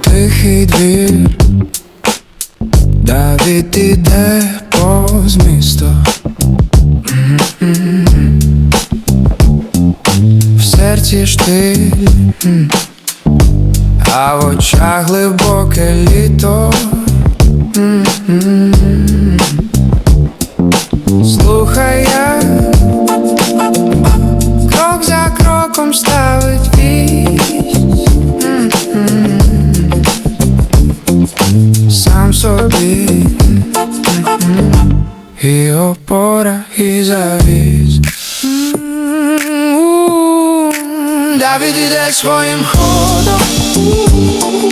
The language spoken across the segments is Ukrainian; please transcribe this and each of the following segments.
Тихий двір, Давід іде повз місто. В серці штиль, а в очах глибоке літо. Mm-hmm. І опора, і завіс. Давід іде своїм ходом,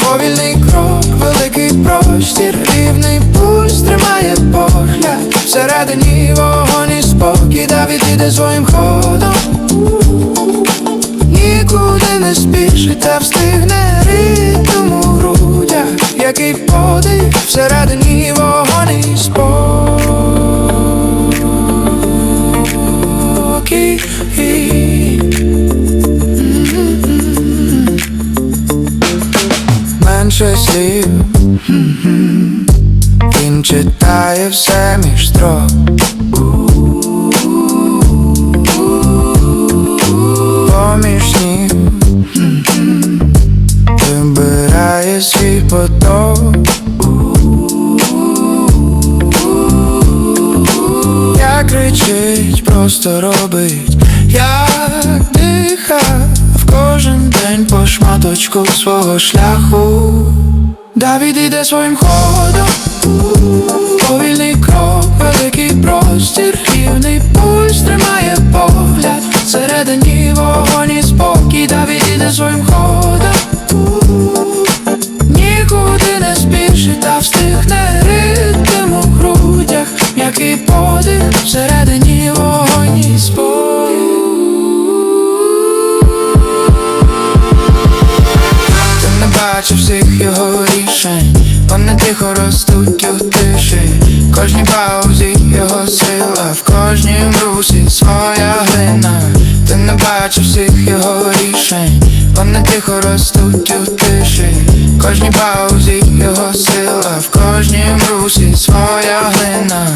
повільний крок, великий простір, рівний пульс тримає погляд, всередині вогонь і спокій, Давід іде своїм ходом, нікуди не спішить, та встигне ритм у грудях, який всередині вогонь і спокій. Менше слів. Він читає все між строк просто робить, диха в кожен день по шматочку свого шляху. Давід іде своїм ходом, повільний крок, великий простір, рівний пульс тримає погляд, всередині вогонь і спокій, Давід іде своїм ходом. бачу всіх його рішень, вони тихо ростуть у тиші, в кожній паузі його сила, в кожній русі своя глина, ти не бачив всіх його рішень, вони тихо ростуть у тиші, кожній паузі його сила, в кожній русі своя глина.